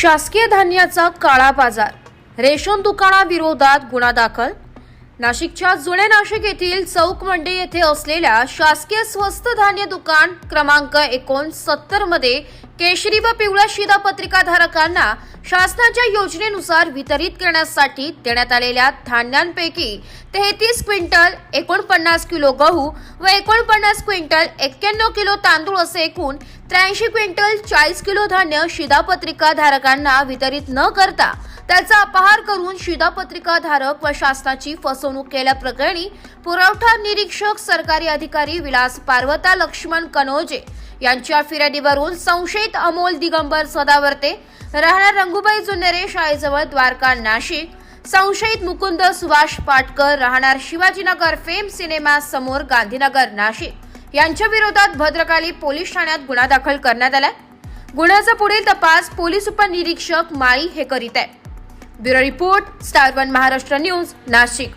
शासकीय धान्याचा काळा बाजार. रेशन दुकानाविरोधात गुन्हा दाखल नाशिकच्या जुने नाशिक येथील चौक मंडी येथे असलेल्या शासकीय स्वस्त धान्य दुकान क्रमांक एकोणसत्तरमध्ये केशरी व पिवळ्या शिधापत्रिका धारकांना शासनाच्या योजनेनुसार वितरित करण्यासाठी देण्यात आलेल्या धान्यांपैकी तेहतीस क्विंटल एकोणपन्नास किलो गहू व एकोणपन्नास क्विंटल एक्क्याण्णव किलो तांदूळ असे एकूण त्र्याऐंशी क्विंटल चाळीस किलो धान्य शिधापत्रिका धारकांना वितरित न करता त्याचा अपहार करून शिधापत्रिका धारक व शासनाची फसवणूक केल्याप्रकरणी पुरवठा निरीक्षक सरकारी अधिकारी विलास पार्वता लक्ष्मण कनोजे यांच्या फिर्यादीवरून संशयित अमोल दिगंबर सदावर्ते राहणार रंगूबाई जुन्नरे शाळेजवळ द्वारका नाशिक संशयित मुकुंद सुभाष पाटकर राहणार शिवाजीनगर फेम सिनेमा समोर गांधीनगर नाशिक. यांच्या विरोधात भद्रकाली पोलीस ठाण्यात गुन्हा दाखल करण्यात आलाय. गुन्ह्याचा पुढील तपास पोलीस उपनिरीक्षक माळी हे करीत आहे. Bureau report star one Maharashtra news Nashik.